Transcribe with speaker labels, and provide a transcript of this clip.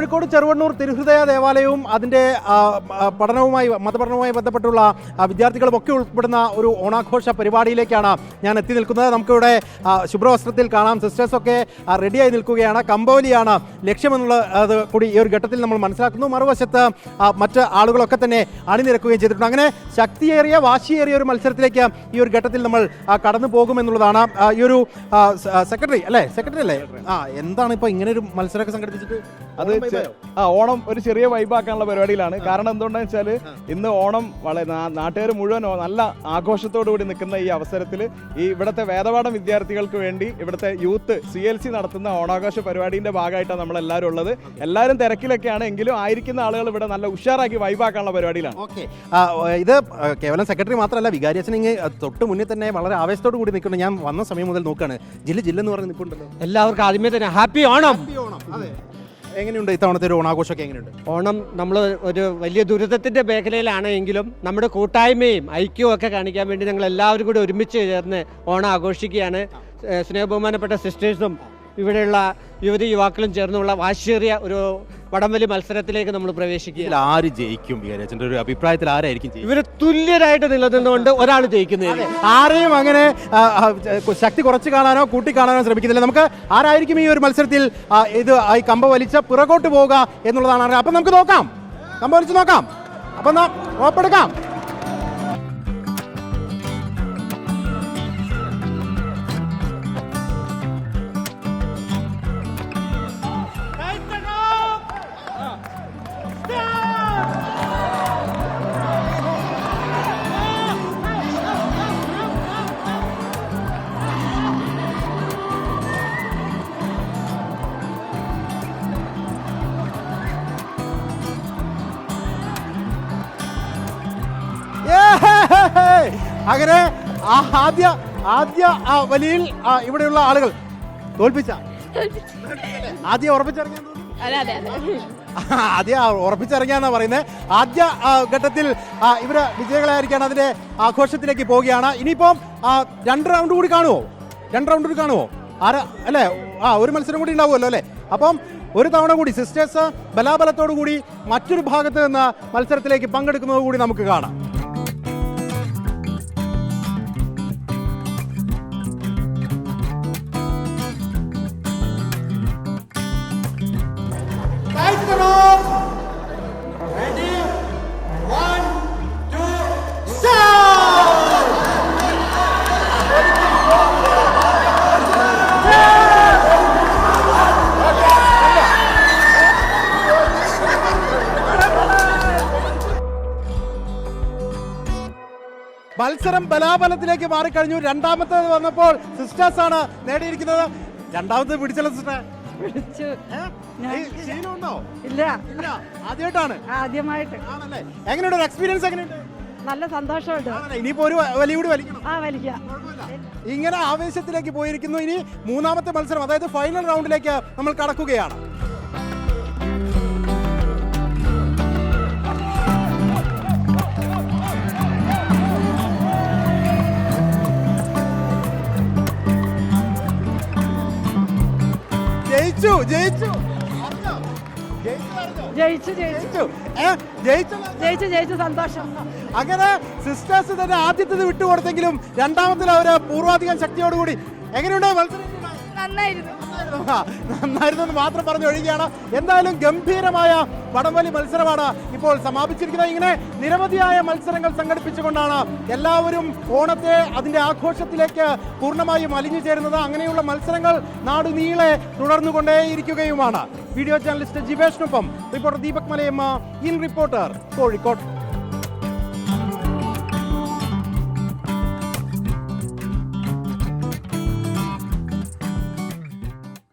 Speaker 1: കോഴിക്കോട് ചെറുവണ്ണൂർ തിരുഹൃദയ ദേവാലയവും അതിന്റെ പഠനവുമായി മതപഠനവുമായി ബന്ധപ്പെട്ടുള്ള വിദ്യാർത്ഥികളും ഒക്കെ ഉൾപ്പെടുന്ന ഒരു ഓണാഘോഷ പരിപാടിയിലേക്കാണ് ഞാൻ എത്തി നിൽക്കുന്നത്. നമുക്കിവിടെ ശുഭ്രവസ്ത്രത്തിൽ കാണാം. സിസ്റ്റേഴ്സൊക്കെ റെഡിയായി നിൽക്കുകയാണ്. കമ്പോലിയാണ് ലക്ഷ്യമെന്നുള്ളത് കൂടി ഈ ഒരു ഘട്ടത്തിൽ നമ്മൾ മനസ്സിലാക്കുന്നു. മറുവശത്ത് മറ്റ് ആളുകളൊക്കെ തന്നെ അണിനിരക്കുകയും ചെയ്തിട്ടുണ്ട്. അങ്ങനെ ശക്തിയേറിയ വാശിയേറിയ ഒരു മത്സരത്തിലേക്ക് ഈ ഒരു ഘട്ടത്തിൽ നമ്മൾ കടന്നു പോകുമെന്നുള്ളതാണ്. ഈ ഒരു സെക്രട്ടറി അല്ലേ? സെക്രട്ടറി അല്ലേ? ആ എന്താണ് ഇപ്പോൾ ഇങ്ങനെ ഒരു മത്സരമൊക്കെ സംഘടിപ്പിച്ചിട്ട്?
Speaker 2: അത്? ആ ഓണം ഒരു ചെറിയ വൈബാക്കാനുള്ള പരിപാടിയിലാണ്. കാരണം എന്തുകൊണ്ടാന്ന് വെച്ചാൽ ഇന്ന് ഓണം വളരെ നാട്ടുകാർ മുഴുവൻ നല്ല ആഘോഷത്തോടു കൂടി നിൽക്കുന്ന ഈ അവസരത്തിൽ ഈ ഇവിടുത്തെ വേദപാഠം വിദ്യാർത്ഥികൾക്ക് വേണ്ടി ഇവിടുത്തെ യൂത്ത് സി എൽ സി നടത്തുന്ന ഓണാഘോഷ പരിപാടിന്റെ ഭാഗമായിട്ടാണ് നമ്മൾ എല്ലാവരും ഉള്ളത് എല്ലാവരും തിരക്കിലൊക്കെയാണ്. എങ്കിലും ആയിരിക്കുന്ന ആളുകൾ ഇവിടെ നല്ല ഉഷാറാക്കി വൈബാക്കാനുള്ള പരിപാടിയിലാണ്.
Speaker 1: ഓക്കെ. ഇത് കേവലം സെക്രട്ടറി മാത്രമല്ല വികാരി അച്ഛൻ തൊട്ട് മുന്നിൽ തന്നെ വളരെ ആവേശത്തോട് കൂടി നിൽക്കുന്നു. ഞാൻ വന്ന സമയം മുതൽ നോക്കുകയാണ്. ജില്ല ജില്ല എന്ന് പറഞ്ഞ് നിൽപ്പുണ്ടല്ലോ.
Speaker 3: എല്ലാവർക്കും ആദ്യമേ തന്നെ ഹാപ്പി ഓണം.
Speaker 1: എങ്ങനെയുണ്ട് ഇത്തവണത്തെ ഒരു ഓണാഘോഷമൊക്കെ എങ്ങനെയുണ്ട്?
Speaker 3: ഓണം നമ്മൾ ഒരു വലിയ ദുരിതത്തിന്റെ മേഖലയിലാണ് എങ്കിലും നമ്മുടെ കൂട്ടായ്മയും ഐക്യവും ഒക്കെ കാണിക്കാൻ വേണ്ടി ഞങ്ങൾ എല്ലാവരും കൂടി ഒരുമിച്ച് ചേർന്ന് ഓണം ആഘോഷിക്കുകയാണ്. സ്നേഹബഹുമാനപ്പെട്ട സിസ്റ്റേഴ്സും ഇവിടെയുള്ള യുവതി യുവാക്കളും ചേർന്നുള്ള വാശേറിയ ഒരു വടംവലി മത്സരത്തിലേക്ക് നമ്മൾ പ്രവേശിക്കുക
Speaker 1: ആര് ജയിക്കും വികാരി ഒരു അഭിപ്രായത്തിൽ ആരായിരിക്കും ജയിക്കുക?
Speaker 3: ഇവർ തുല്യരായിട്ട് നിലനിന്നുകൊണ്ട് ഒരാൾ ജയിക്കുന്നത്
Speaker 1: ആരെയും അങ്ങനെ ആ, ആ, ശക്തി കുറച്ച് കാണാനോ കൂട്ടി കാണാനോ ശ്രമിക്കുന്നില്ല. നമുക്ക് ആരായിരിക്കും ഈ ഒരു മത്സരത്തിൽ ആ, ഇത് ആ, ഈ കമ്പ വലിച്ച പിറകോട്ട് പോവുക എന്നുള്ളതാണ് അറിയാം. അപ്പം നമുക്ക് നോക്കാം. കമ്പ വലിച്ച് നോക്കാം. അപ്പം നാം അങ്ങനെ ആ ആദ്യ ആദ്യ ആ വലിയിൽ ഇവിടെയുള്ള ആളുകൾ തോൽപ്പിച്ച. ആദ്യം ഉറപ്പിച്ചിറങ്ങിയ ആദ്യം ഉറപ്പിച്ചിറങ്ങിയാന്നാ പറയുന്നത്. ആദ്യ ഘട്ടത്തിൽ ഇവർ വിജയികളായിരിക്കാണ് അതിന്റെ ആഘോഷത്തിലേക്ക് പോവുകയാണ്. ഇനിയിപ്പം രണ്ട് റൗണ്ട് കൂടി കാണുമോ രണ്ട് റൗണ്ട് കൂടി കാണുമോ ആര അല്ലേ? ആ ഒരു മത്സരം കൂടി ഉണ്ടാവുമല്ലോ അല്ലേ? അപ്പം ഒരു തവണ കൂടി സിസ്റ്റേഴ്സ് ബലാബലത്തോടു കൂടി മറ്റൊരു ഭാഗത്ത് നിന്ന് മത്സരത്തിലേക്ക് പങ്കെടുക്കുന്നത് കൂടി നമുക്ക് കാണാം. മത്സരം ബലാബലത്തിലേക്ക് മാറിക്കഴിഞ്ഞു. രണ്ടാമത്തേത് വന്നപ്പോൾ സിസ്റ്റേഴ്സ് ആണ് നേടിയിരിക്കുന്നത്. രണ്ടാമത്തേത് പിടിച്ചല്ലോ സിസ്റ്റർ
Speaker 4: വിളിച്ചു.
Speaker 1: ശീലമുണ്ടോ
Speaker 4: ഇല്ല.
Speaker 1: ഇല്ല. ആദ്യമായിട്ടാണ്?
Speaker 4: ആദ്യമായിട്ട്.
Speaker 1: ആണല്ലേ. എങ്ങനെയുണ്ട്? ഒരു എക്സ്പീരിയൻസ് എങ്ങനെയുണ്ട്?
Speaker 4: നല്ല സന്തോഷമുണ്ട്.
Speaker 1: ഇനിയിപ്പോ ഒരു വലിയ കൂടി വലിക്കണം.
Speaker 4: ആ വലിക്ക.
Speaker 1: ഇങ്ങനെ ആവേശത്തിലേക്ക് പോയിരിക്കുന്നു. ഇനി മൂന്നാമത്തെ മത്സരം അതായത് ഫൈനൽ റൗണ്ടിലേക്ക് നമ്മൾ കടക്കുകയാണ്. ജയിച്ചു ജയിച്ചു? ജയിച്ചു?
Speaker 4: ജയിച്ചു. ജയിച്ചു.
Speaker 1: ജയിച്ചു.
Speaker 4: സന്തോഷം.
Speaker 1: അങ്ങനെ സിസ്റ്റേഴ്സ് തന്നെ ആദ്യത്തേത് വിട്ടുകൊടുത്തെങ്കിലും രണ്ടാമത്തിൽ അവർ പൂർവാധികം ശക്തിയോടുകൂടി. എങ്ങനെയുണ്ട് മത്സരം?
Speaker 5: നന്നായിരുന്നു.
Speaker 1: എന്ന് മാത്രം പറഞ്ഞു ഒഴിയുകയാണ്. എന്തായാലും ഗംഭീരമായ വടംവലി മത്സരമാണ് ഇപ്പോൾ സമാപിച്ചിരിക്കുന്നത്. ഇങ്ങനെ നിരവധിയായ മത്സരങ്ങൾ സംഘടിപ്പിച്ചുകൊണ്ടാണ് എല്ലാവരും ഓണത്തെ അതിന്റെ ആഘോഷത്തിലേക്ക് പൂർണമായും അലിഞ്ഞു ചേരുന്നത്. അങ്ങനെയുള്ള മത്സരങ്ങൾ നാടുനീളെ തുടർന്നുകൊണ്ടേയിരിക്കുകയുമാണ്. Video journalist ജിവേഷിനൊപ്പം reporter Deepak Malayamma in reporter Kozhikode.